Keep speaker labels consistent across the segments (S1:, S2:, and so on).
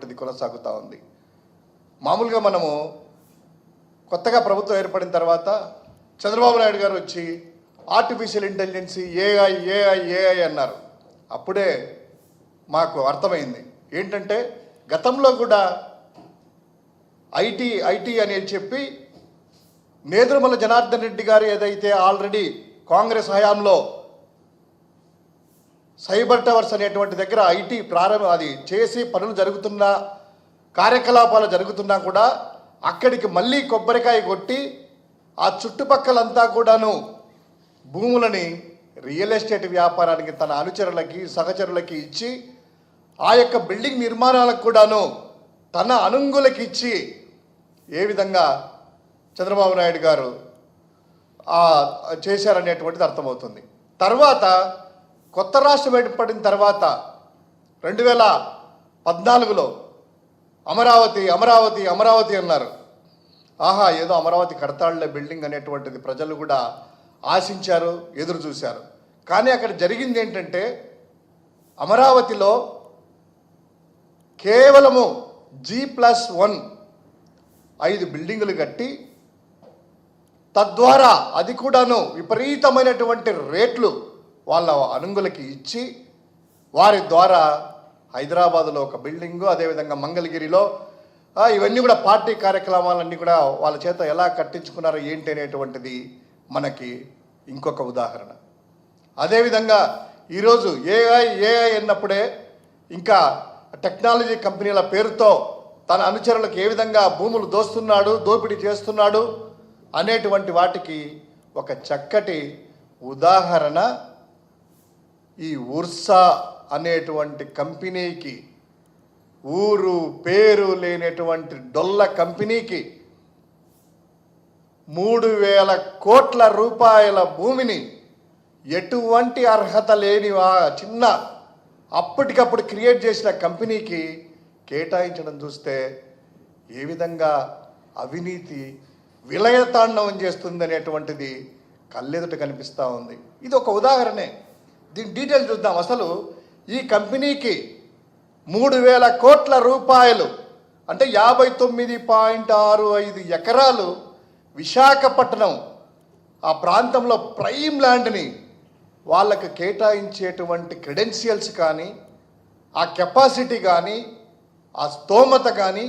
S1: ఇది కొనసాగుతూ ఉంది. మామూలుగా మనము కొత్తగా ప్రభుత్వం ఏర్పడిన తర్వాత చంద్రబాబు నాయుడు గారు వచ్చి artificial intelligence AI AI AI అన్నారు. అప్పుడే మాకు అర్థమైంది. ఏంటంటే గతంలో కూడా ఐటీ ఐటీ అని చెప్పి నేదురుమల జనార్దన్ రెడ్డి గారు ఏదైతే ఆల్రెడీ కాంగ్రెస్ హయాంలో సైబర్ టవర్స్ అనేటువంటి దగ్గర ఐటీ ప్రారంభం అది చేసి పనులు జరుగుతున్న కార్యకలాపాలు జరుగుతున్నా కూడా అక్కడికి మళ్ళీ కొబ్బరికాయ కొట్టి ఆ చుట్టుపక్కలంతా కూడాను భూములని రియల్ ఎస్టేట్ వ్యాపారానికి తన అనుచరులకి సహచరులకి ఇచ్చి ఆ యొక్క బిల్డింగ్ నిర్మాణాలకు కూడాను తన అనుంగులకి ఇచ్చి ఏ విధంగా చంద్రబాబు నాయుడు గారు చేశారనేటువంటిది అర్థమవుతుంది. తర్వాత కొత్త రాష్ట్రం ఏర్పడిన తర్వాత రెండు వేల పద్నాలుగులో అమరావతి అమరావతి అమరావతి అన్నారు. ఆహా ఏదో అమరావతి కడతాళ్ళ బిల్డింగ్ అనేటువంటిది ప్రజలు కూడా ఆశించారు ఎదురు చూశారు. కానీ అక్కడ జరిగింది ఏంటంటే అమరావతిలో కేవలము జీ ప్లస్ వన్ ఐదు బిల్డింగులు కట్టి తద్వారా అది కూడాను విపరీతమైనటువంటి రేట్లు వాళ్ళ అనుంగులకి ఇచ్చి వారి ద్వారా హైదరాబాదులో ఒక బిల్డింగు అదేవిధంగా మంగళగిరిలో ఇవన్నీ కూడా పార్టీ కార్యక్రమాలన్నీ కూడా వాళ్ళ చేత ఎలా కట్టించుకున్నారో ఏంటి అనేటువంటిది మనకి ఇంకొక ఉదాహరణ. అదేవిధంగా ఈరోజు ఏఐ ఏఐ అన్నప్పుడే ఇంకా టెక్నాలజీ కంపెనీల పేరుతో తన అనుచరులకు ఏ విధంగా భూములు దోస్తున్నాడు దోపిడీ చేస్తున్నాడు అనేటువంటి వాటికి ఒక చక్కటి ఉదాహరణ ఈ ఉర్సా అనేటువంటి కంపెనీకి ఊరు పేరు లేనటువంటి డొల్ల కంపెనీకి మూడు వేల కోట్ల రూపాయల భూమిని ఎటువంటి అర్హత లేని చిన్న అప్పటికప్పుడు క్రియేట్ చేసిన కంపెనీకి కేటాయించడం చూస్తే ఏ విధంగా అవినీతి విలయతాండవం చేస్తుంది అనేటువంటిది కళ్ళెదుట కనిపిస్తూ ఉంది. ఇది ఒక ఉదాహరణే. దీని డీటెయిల్ చూద్దాం. అసలు ఈ కంపెనీకి మూడు వేల కోట్ల రూపాయలు అంటే యాభై తొమ్మిది పాయింట్ ఆరు ఐదు ఎకరాలు విశాఖపట్నం ఆ ప్రాంతంలో ప్రైమ్ ల్యాండ్ని వాళ్ళకు కేటాయించేటువంటి క్రెడెన్షియల్స్ కానీ ఆ కెపాసిటీ కానీ ఆ స్తోమత కానీ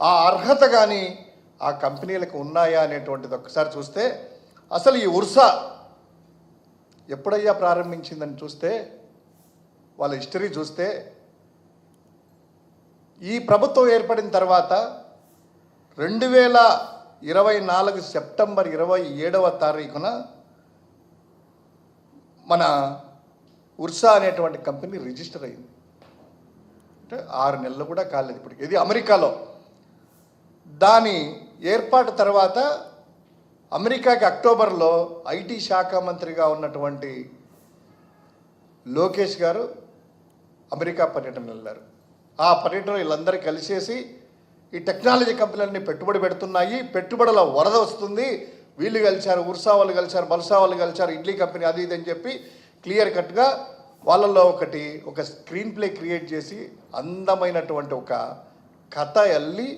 S1: ఆ అర్హత కానీ ఆ కంపెనీలకు ఉన్నాయా అనేటువంటిది ఒకసారి చూస్తే అసలు ఈ ఉర్సా ఎప్పుడయ్యా ప్రారంభించిందని చూస్తే వాళ్ళ హిస్టరీ చూస్తే ఈ ప్రభుత్వం ఏర్పడిన తర్వాత రెండు వేల ఇరవై నాలుగు సెప్టెంబర్ ఇరవై ఏడవ తారీఖున మన ఉర్సా అనేటువంటి కంపెనీ రిజిస్టర్ అయింది. అంటే ఆరు నెలలు కూడా కాలేదు ఇప్పటికి. ఇది అమెరికాలో. దాని ఏర్పాటు తర్వాత అమెరికాకి అక్టోబర్లో ఐటీ శాఖ మంత్రిగా ఉన్నటువంటి లోకేష్ గారు అమెరికా పర్యటన వెళ్ళారు. ఆ పర్యటన వీళ్ళందరూ కలిసేసి ఈ టెక్నాలజీ కంపెనీలన్నీ పెట్టుబడి పెడుతున్నాయి. పెట్టుబడుల వరద వస్తుంది. వీళ్ళు కలిశారు ఉర్సా వాళ్ళు కలిశారు బల్సా వాళ్ళు కలిశారు ఇడ్లీ కంపెనీ అది ఇది అని చెప్పి క్లియర్ కట్గా వాళ్ళల్లో ఒకటి ఒక స్క్రీన్ ప్లే క్రియేట్ చేసి అందమైనటువంటి ఒక కథ అల్లి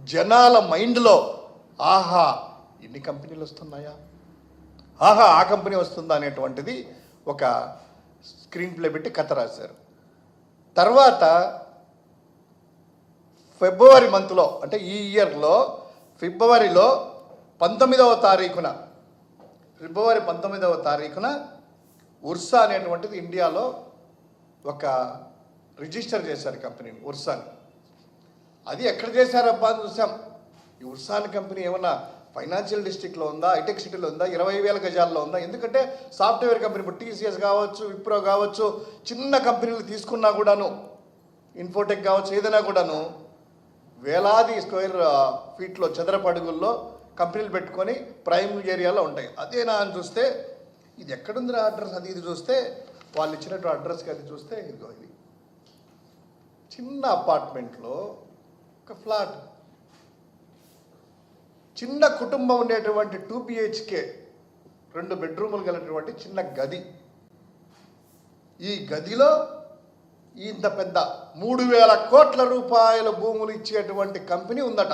S1: జనాల మైండ్లో ఆహా ఇన్ని కంపెనీలు వస్తున్నాయా? ఆహా ఆ కంపెనీ వస్తుందా అనేటువంటిది ఒక స్క్రీన్ ప్లే పెట్టి కథ రాశారు. తర్వాత ఫిబ్రవరి మంత్లో అంటే ఈ ఇయర్లో ఫిబ్రవరిలో పంతొమ్మిదవ తారీఖున ఫిబ్రవరి పంతొమ్మిదవ తారీఖున ఉర్సా అనేటువంటిది ఇండియాలో ఒక రిజిస్టర్ చేశారు కంపెనీని ఉర్సాని. అది ఎక్కడ చేశారబ్బా అని చూసాం. ఈ ఉర్సాన్ కంపెనీ ఏమన్నా ఫైనాన్షియల్ డిస్ట్రిక్ట్లో ఉందా హైటెక్ సిటీలో ఉందా ఇరవై వేల గజాల్లో ఉందా? ఎందుకంటే సాఫ్ట్వేర్ కంపెనీ ఇప్పుడు టీసీఎస్ కావచ్చు విప్రో కావచ్చు చిన్న కంపెనీలు తీసుకున్నా కూడాను ఇన్ఫోటెక్ కావచ్చు ఏదైనా కూడాను వేలాది స్క్వేర్ ఫీట్లో చదరపడుగుల్లో కంపెనీలు పెట్టుకొని ప్రైమ్ ఏరియాలో ఉంటాయి. అదేనా అని చూస్తే ఇది ఎక్కడుందిరా అడ్రస్? అది ఇది చూస్తే వాళ్ళు ఇచ్చినట్టు అడ్రస్కి అది చూస్తే ఇదిగో ఇది. చిన్న అపార్ట్మెంట్లో ఒక ఫ్లాట్ చిన్న కుటుంబం ఉండేటువంటి టూ బిహెచ్కే రెండు బెడ్రూములు కలిగినటువంటి చిన్న గది. ఈ గదిలో ఇంత పెద్ద మూడు వేల కోట్ల రూపాయల భూములు ఇచ్చేటువంటి కంపెనీ ఉందట.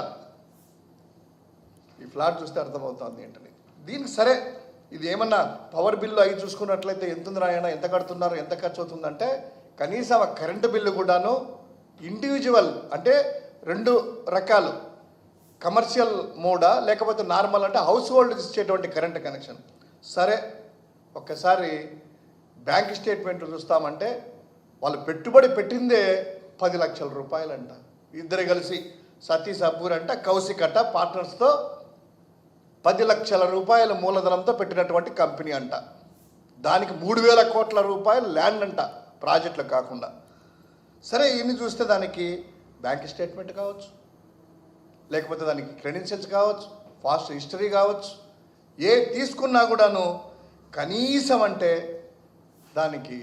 S1: ఈ ఫ్లాట్ చూస్తే అర్థమవుతుంది ఏంటని. దీనికి సరే ఇది ఏమన్నా పవర్ బిల్లు అవి చూసుకున్నట్లయితే ఎంత ఉంది రాయన ఎంత కడుతున్నారు ఎంత ఖర్చు అవుతుందంటే కనీసం ఆ కరెంటు బిల్లు కూడాను ఇండివిజువల్ అంటే రెండు రకాలు. కమర్షియల్ మోడా లేకపోతే నార్మల్ అంటే హౌస్ హోల్డ్ ఇచ్చేటువంటి కరెంట్ కనెక్షన్. సరే ఒక్కసారి బ్యాంక్ స్టేట్మెంట్ చూస్తామంటే వాళ్ళు పెట్టుబడి పెట్టిందే పది లక్షల రూపాయలంట. ఇద్దరు కలిసి సతీష్ అబ్బూర్ అంట కౌశిక్ పార్ట్నర్స్తో పది లక్షల రూపాయల మూలధనంతో పెట్టినటువంటి కంపెనీ అంట. దానికి మూడు వేల కోట్ల రూపాయలు ల్యాండ్ అంట ప్రాజెక్టులు కాకుండా. సరే ఇన్ని చూస్తే దానికి బ్యాంక్ స్టేట్మెంట్ కావచ్చు. లేకపోతే దానికి క్రెడెన్షియల్స్ కావచ్చు ఫాస్ట్ హిస్టరీ కావచ్చు ఏ తీసుకున్నా కూడాను కనీసం అంటే దానికి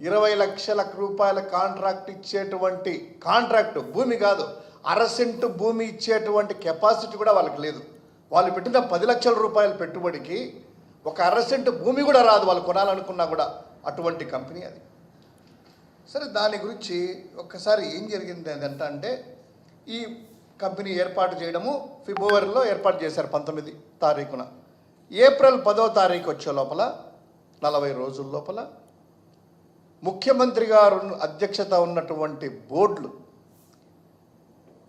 S1: ఇరవై లక్షల రూపాయల కాంట్రాక్ట్ ఇచ్చేటువంటి కాంట్రాక్ట్ భూమి కాదు అరసెంటు భూమి ఇచ్చేటువంటి కెపాసిటీ కూడా వాళ్ళకి లేదు. వాళ్ళు పెట్టిన పది లక్షల రూపాయల పెట్టుబడికి ఒక అరసెంటు భూమి కూడా రాదు వాళ్ళు కొనాలనుకున్నా కూడా అటువంటి కంపెనీ అది. సరే దాని గురించి ఒక్కసారి ఏం జరిగింది అదంట అంటే ఈ కంపెనీ ఏర్పాటు చేయడము ఫిబ్రవరిలో ఏర్పాటు చేశారు పంతొమ్మిది తారీఖున. ఏప్రిల్ పదో తారీఖు వచ్చే లోపల నలభై రోజుల లోపల ముఖ్యమంత్రి గారు అధ్యక్షత ఉన్నటువంటి బోర్డులు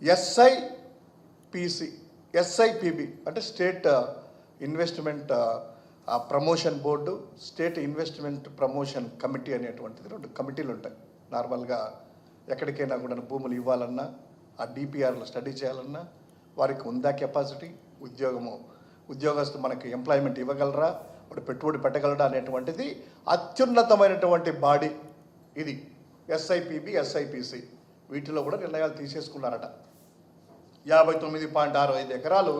S1: ఎస్ఐపిసి ఎస్ఐపిబి అంటే state investment promotion board state investment promotion committee అనేటువంటిది రెండు కమిటీలు ఉంటాయి. నార్మల్గా ఎక్కడికైనా కూడా భూములు ఇవ్వాలన్నా ఆ డిపిఆర్లు స్టడీ చేయాలన్నా వారికి ఉందా కెపాసిటీ ఉద్యోగము. ఉద్యోగస్తు మనకి ఎంప్లాయ్మెంట్ ఇవ్వగలరా? వాడు పెట్టుబడి పెట్టగలరా అనేటువంటిది అత్యున్నతమైనటువంటి బాడీ. ఇది ఎస్ఐపిబి ఎస్ఐపిసి వీటిలో కూడా నిర్ణయాలు తీసేసుకున్నారట. యాభై తొమ్మిది పాయింట్ ఆరు ఐదు ఎకరాలు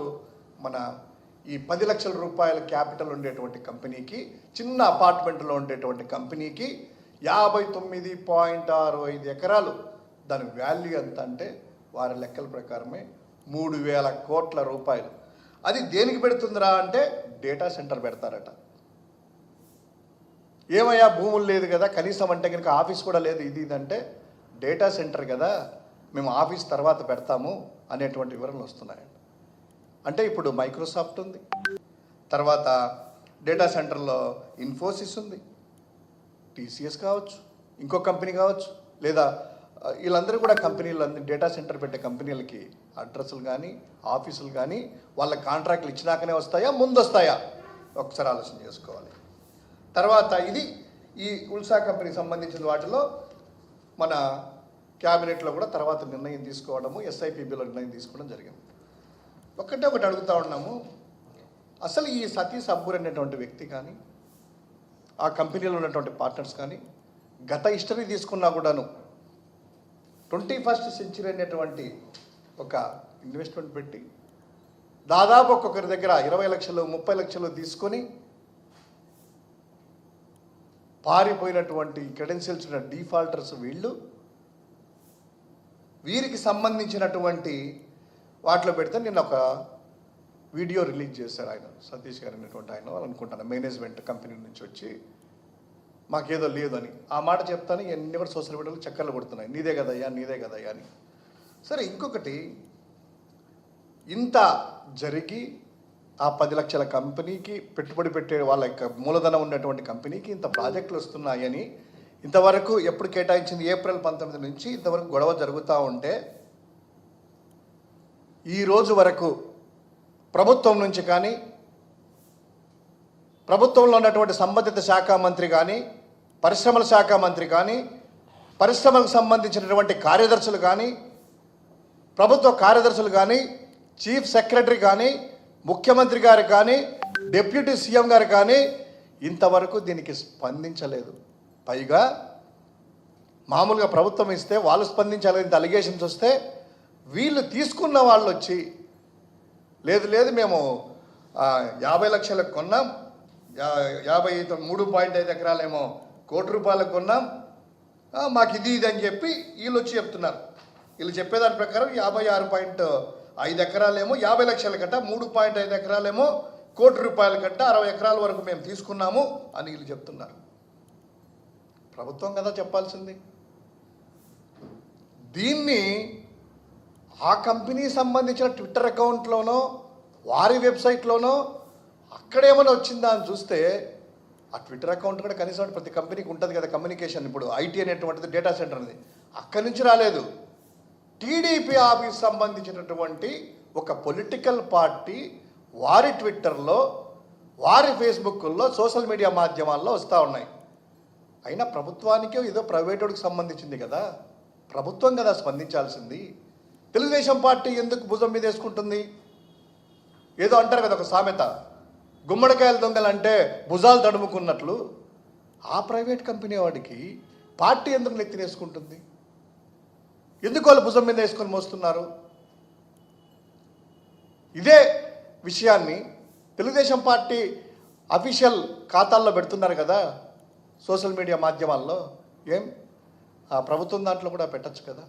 S1: మన ఈ పది లక్షల రూపాయల క్యాపిటల్ ఉండేటువంటి కంపెనీకి చిన్న అపార్ట్మెంట్లో ఉండేటువంటి కంపెనీకి యాభై తొమ్మిది పాయింట్ ఆరు ఐదు ఎకరాలు దాని వాల్యూ ఎంత అంటే వారి లెక్కల ప్రకారమే మూడు వేల కోట్ల రూపాయలు. అది దేనికి పెడుతుందిరా అంటే డేటా సెంటర్ పెడతారట. ఏమయ్యా భూములు లేదు కదా కనీసం అంటే కనుక ఆఫీస్ కూడా లేదు ఇది అంటే డేటా సెంటర్ కదా మేము ఆఫీస్ తర్వాత పెడతాము అనేటువంటి వివరణలు వస్తున్నాయండి అంటే ఇప్పుడు మైక్రోసాఫ్ట్ ఉంది. తర్వాత డేటా సెంటర్లో ఇన్ఫోసిస్ ఉంది. టీసీఎస్ కావచ్చు ఇంకో కంపెనీ కావచ్చు లేదా వీళ్ళందరూ కూడా కంపెనీలు అన్ని డేటా సెంటర్ పెట్టే కంపెనీలకి అడ్రస్లు కానీ ఆఫీసులు కానీ వాళ్ళ కాంట్రాక్ట్లు ఇచ్చినాకనే వస్తాయా ముందు వస్తాయా ఒకసారి ఆలోచన చేసుకోవాలి. తర్వాత ఇది ఈ ఉల్సా కంపెనీకి సంబంధించిన వాటిలో మన క్యాబినెట్లో కూడా తర్వాత నిర్ణయం తీసుకోవడము ఎస్ఐపిబిలో నిర్ణయం తీసుకోవడం జరిగింది. ఒక్కటే ఒకటి అడుగుతూ ఉన్నాము. అసలు ఈ సతీష్ అబ్బూర్ అనేటువంటి వ్యక్తి కానీ ఆ కంపెనీలో ఉన్నటువంటి పార్ట్నర్స్ కానీ గత హిస్టరీ తీసుకున్నా కూడాను ట్వంటీ ఫస్ట్ సెంచరీ అనేటువంటి ఒక ఇన్వెస్ట్మెంట్ పెట్టి దాదాపు ఒక్కొక్కరి దగ్గర ఇరవై లక్షలు ముప్పై లక్షలు తీసుకొని పారిపోయినటువంటి క్రెడెన్షియల్స్ ఉన్న డిఫాల్టర్స్ వీళ్ళు వీరికి సంబంధించినటువంటి వాటిలో పెడితే నిన్న ఒక వీడియో రిలీజ్ చేశారు ఆయన సతీష్ గారు అనేటువంటి ఆయన అనుకుంటాను. మేనేజ్మెంట్ కంపెనీ నుంచి వచ్చి మాకేదో లేదు అని ఆ మాట చెప్తాను ఇవన్నీ కూడా సోషల్ మీడియాలో చక్కర్లు కొడుతున్నాయి. నీదే కదయ్యా నీదే కదయ్యా అని. సరే ఇంకొకటి ఇంత జరిగి ఆ పది లక్షల కంపెనీకి పెట్టుబడి పెట్టే వాళ్ళ యొక్క మూలధనం ఉన్నటువంటి కంపెనీకి ఇంత ప్రాజెక్టులు వస్తున్నాయని ఇంతవరకు ఎప్పుడు కేటాయించింది? ఏప్రిల్ పంతొమ్మిది నుంచి ఇంతవరకు గొడవ జరుగుతూ ఉంటే ఈ రోజు వరకు ప్రభుత్వం నుంచి కానీ ప్రభుత్వంలో ఉన్నటువంటి సంబంధిత శాఖ మంత్రి కానీ పరిశ్రమల శాఖ మంత్రి కానీ పరిశ్రమలకు సంబంధించినటువంటి కార్యదర్శులు కానీ ప్రభుత్వ కార్యదర్శులు కానీ చీఫ్ సెక్రటరీ కానీ ముఖ్యమంత్రి గారు కానీ డిప్యూటీ సీఎం గారు కానీ ఇంతవరకు దీనికి స్పందించలేదు. పైగా మామూలుగా ప్రభుత్వం ఇస్తే వాళ్ళు స్పందించాలి ఇంత అలిగేషన్స్ వస్తే వీళ్ళు తీసుకున్న వాళ్ళు వచ్చి లేదు లేదు మేము యాభై లక్షలకు కొన్నాం యాభై ఐదు మూడు పాయింట్ ఐదు ఎకరాలేమో కోటి రూపాయలకు కొన్నాం. మాకు ఇది ఇది అని చెప్పి వీళ్ళు వచ్చి చెప్తున్నారు. వీళ్ళు చెప్పేదాని ప్రకారం యాభై ఆరు పాయింట్ ఐదు ఎకరాలేమో యాభై లక్షల కట్ట మూడు పాయింట్ ఐదు ఎకరాలేమో కోటి రూపాయల కట్ట అరవై ఎకరాల వరకు మేము తీసుకున్నాము అని వీళ్ళు చెప్తున్నారు. ప్రభుత్వం కదా చెప్పాల్సింది. దీన్ని ఆ కంపెనీ సంబంధించిన ట్విట్టర్ అకౌంట్లోనో వారి వెబ్సైట్లోనో అక్కడ ఏమైనా వచ్చిందా అని చూస్తే ఆ ట్విట్టర్ అకౌంట్ కూడా కనీసం ప్రతి కంపెనీకి ఉంటుంది కదా కమ్యూనికేషన్ ఇప్పుడు ఐటీ అనేటువంటిది డేటా సెంటర్ అనేది అక్కడి నుంచి రాలేదు. టీడీపీ ఆఫీస్ సంబంధించినటువంటి ఒక పొలిటికల్ పార్టీ వారి ట్విట్టర్లో వారి ఫేస్బుక్లో సోషల్ మీడియా మాధ్యమాల్లో వస్తూ ఉన్నాయి. అయినా ప్రభుత్వానికి ఏదో ప్రైవేటోడికి సంబంధించింది కదా. ప్రభుత్వం కదా స్పందించాల్సింది. తెలుగుదేశం పార్టీ ఎందుకు భుజం మీద వేసుకుంటుంది? ఏదో అంటారు కదా ఒక సామెత. గుమ్మడికాయల దొంగలంటే భుజాలు తడుముకున్నట్లు ఆ ప్రైవేట్ కంపెనీ వాడికి పార్టీ ఎందుకు నెత్తినేసుకుంటుంది ఎందుకు వాళ్ళు భుజం మీద వేసుకొని మోస్తున్నారు? ఇదే విషయాన్ని తెలుగుదేశం పార్టీ అఫీషియల్ ఖాతాల్లో పెడుతున్నారు కదా సోషల్ మీడియా మాధ్యమాల్లో. ఏం? ఆ ప్రభుత్వం దాంట్లో కూడా పెట్టచ్చు కదా.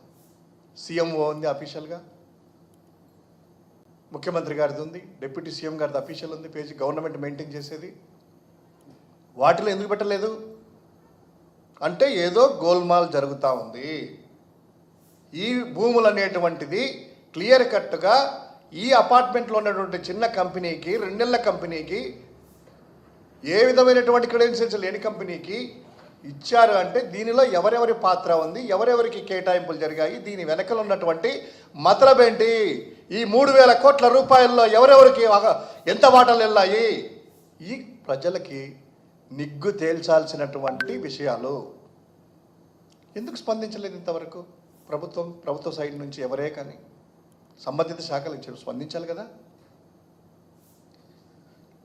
S1: సీఎంఓ ఉంది అఫీషియల్గా. ముఖ్యమంత్రి గారిది ఉంది డిప్యూటీ సీఎం గారిది అఫీషియల్ ఉంది పేజీ గవర్నమెంట్ మెయింటైన్ చేసేది. వాటిలో ఎందుకు పెట్టలేదు? అంటే ఏదో గోల్మాల్ జరుగుతూ ఉంది. ఈ భూములు అనేటువంటిది క్లియర్ కట్గా ఈ అపార్ట్మెంట్లో ఉన్నటువంటి చిన్న కంపెనీకి రెండేళ్ళ కంపెనీకి ఏ విధమైనటువంటి క్రెడెన్షియల్స్ లేని కంపెనీకి ఇచ్చారు అంటే దీనిలో ఎవరెవరి పాత్ర ఉంది ఎవరెవరికి కేటాయింపులు జరిగాయి దీని వెనకలు ఉన్నటువంటి మతలబేంటి? ఈ మూడు వేల కోట్ల రూపాయల్లో ఎవరెవరికి ఎంత వాటాలు వెళ్ళాయి ఈ ప్రజలకి నిగ్గు తేల్చాల్సినటువంటి విషయాలు. ఎందుకు స్పందించలేదు ఇంతవరకు? ప్రభుత్వం ప్రభుత్వ సైడ్ నుంచి ఎవరే కానీ సంబంధిత శాఖలు స్పందించాలి కదా.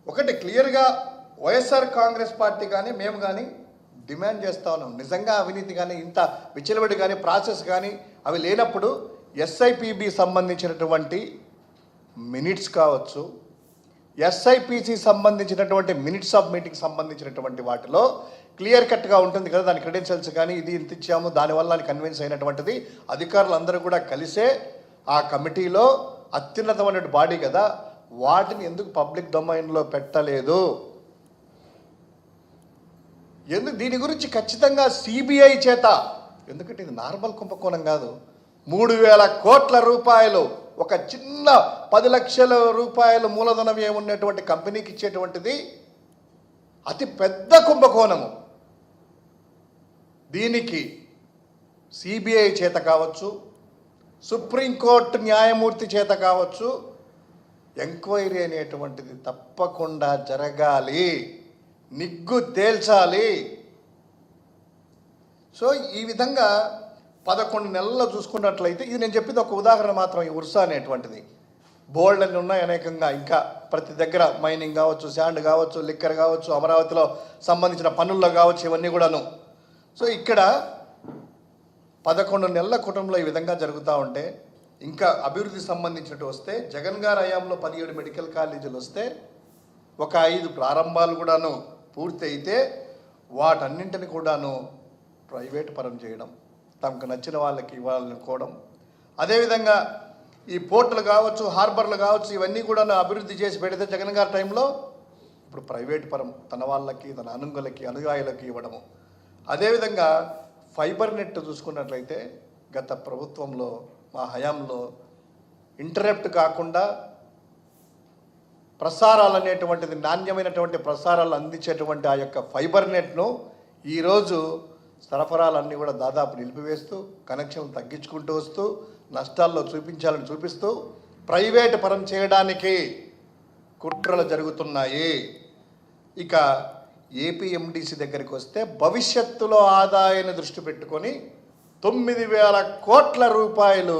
S1: ఒకటి క్లియర్గా వైఎస్ఆర్ కాంగ్రెస్ పార్టీ కానీ మేము కానీ డిమాండ్ చేస్తా ఉన్నాం. నిజంగా అవినీతి కానీ ఇంత విచ్చలవిడి కానీ ప్రాసెస్ కానీ అవి లేనప్పుడు ఎస్ఐపిబి సంబంధించినటువంటి మినిట్స్ కావచ్చు. ఎస్ఐపిసి సంబంధించినటువంటి మినిట్స్ ఆఫ్ మీటింగ్ సంబంధించినటువంటి వాటిలో క్లియర్ కట్గా ఉంటుంది కదా దాని క్రెడెన్షియల్స్ కానీ ఇది ఇంత ఇచ్చాము దానివల్ల అని కన్విన్స్ అయినటువంటిది. అధికారులు అందరూ కూడా కలిసే ఆ కమిటీలో అత్యున్నతమైన బాడీ కదా వాటిని ఎందుకు పబ్లిక్ డొమైన్లో పెట్టలేదు? ఎందుకు దీని గురించి ఖచ్చితంగా సిబిఐ చేత ఎందుకంటే ఇది నార్మల్ కుంభకోణం కాదు మూడు వేల కోట్ల రూపాయలు ఒక చిన్న పది లక్షల రూపాయలు మూలధనం ఏమున్నటువంటి కంపెనీకి ఇచ్చేటువంటిది అతి పెద్ద కుంభకోణము. దీనికి సిబిఐ చేత కావచ్చు సుప్రీంకోర్టు న్యాయమూర్తి చేత కావచ్చు ఎంక్వైరీ అనేటువంటిది తప్పకుండా జరగాలి నిగ్గు తేల్చాలి. సో ఈ విధంగా పదకొండు నెలల్లో చూసుకున్నట్లయితే ఇది నేను చెప్పింది ఒక ఉదాహరణ మాత్రం ఈ ఉర్సా అనేటువంటిది. బోల్డ్ అన్ని ఉన్నాయి అనేకంగా ఇంకా ప్రతి దగ్గర మైనింగ్ కావచ్చు శాండ్ కావచ్చు లిక్కర్ కావచ్చు అమరావతిలో సంబంధించిన పనుల్లో కావచ్చు ఇవన్నీ కూడాను. సో ఇక్కడ పదకొండు నెలల కుటుంబంలో ఈ విధంగా జరుగుతూ ఉంటే ఇంకా అభివృద్ధి సంబంధించినట్టు వస్తే జగన్ గారి హయాంలో పదిహేడు మెడికల్ కాలేజీలు వస్తే ఒక ఐదు ప్రారంభాలు కూడాను పూర్తి అయితే వాటన్నింటిని కూడాను ప్రైవేట్ పరం చేయడం. తమకు నచ్చిన వాళ్ళకి ఇవ్వాలనుకోవడం అదేవిధంగా ఈ పోర్టులు కావచ్చు హార్బర్లు కావచ్చు ఇవన్నీ కూడా అభివృద్ధి చేసి పెడితే జగన్ గారి టైంలో ఇప్పుడు ప్రైవేట్ పరం తన వాళ్ళకి తన అనుంగులకి అనుయాయులకి ఇవ్వడము. అదేవిధంగా ఫైబర్ నెట్ చూసుకున్నట్లయితే గత ప్రభుత్వంలో మా హయాంలో ఇంటరప్ట్ కాకుండా ప్రసారాలు అనేటువంటిది నాణ్యమైనటువంటి ప్రసారాలు అందించేటువంటి ఆ యొక్క ఫైబర్ నెట్ను ఈరోజు సరఫరాలన్నీ కూడా దాదాపు నిలిపివేస్తూ కనెక్షన్ తగ్గించుకుంటూ వస్తూ నష్టాల్లో చూపించాలని చూపిస్తూ ప్రైవేట్ పరం చేయడానికి కుట్రలు జరుగుతున్నాయి. ఇక ఏపీఎండిసి దగ్గరికి వస్తే భవిష్యత్తులో ఆదాయాన్ని దృష్టి పెట్టుకొని తొమ్మిది వేల కోట్ల రూపాయలు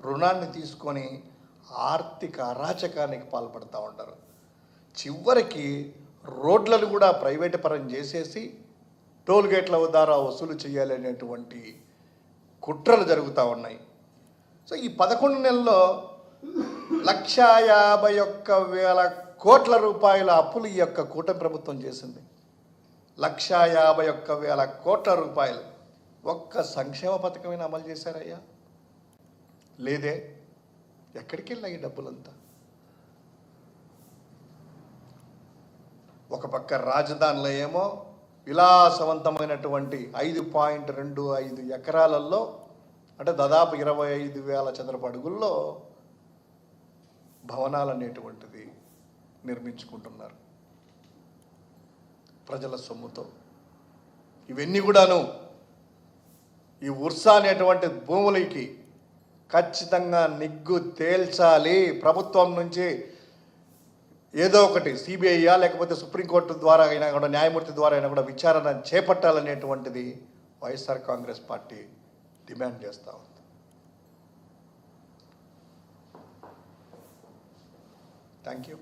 S1: రుణాన్ని తీసుకొని ఆర్థిక అరాచకానికి పాల్పడుతూ ఉంటారు. చివరికి రోడ్లను కూడా ప్రైవేట్ పరం చేసేసి టోల్ గేట్ల ద్వారా వసూలు చేయాలనేటువంటి కుట్రలు జరుగుతూ ఉన్నాయి. సో ఈ పదకొండు నెలల్లో లక్ష యాభై ఒక్క వేల కోట్ల రూపాయల అప్పులు ఈ యొక్క కూటమి ప్రభుత్వం చేసింది. లక్ష యాభై ఒక్క వేల కోట్ల రూపాయలు. ఒక్క సంక్షేమ పథకమైన అమలు చేశారయ్యా? లేదే. ఎక్కడికి వెళ్ళాయి డబ్బులంతా? ఒక పక్క రాజధానిలో ఏమో విలాసవంతమైనటువంటి ఐదు పాయింట్ రెండు ఐదు ఎకరాలలో అంటే దాదాపు ఇరవై ఐదు వేల చదరపు అడుగుల్లో భవనాలు అనేటువంటిది నిర్మించుకుంటున్నారు. ప్రజల సొమ్ముతో. ఇవన్నీ కూడాను ఈ ఉర్సా అనేటువంటి భూములకి ఖచ్చితంగా నిగ్గు తేల్చాలి. ప్రభుత్వం నుంచి ఏదో ఒకటి సిబిఐయా లేకపోతే సుప్రీంకోర్టు ద్వారా అయినా కూడా న్యాయమూర్తి ద్వారా అయినా కూడా విచారణ చేపట్టాలనేటువంటిది వైఎస్ఆర్ కాంగ్రెస్ పార్టీ డిమాండ్ చేస్తూ ఉంది. Thank you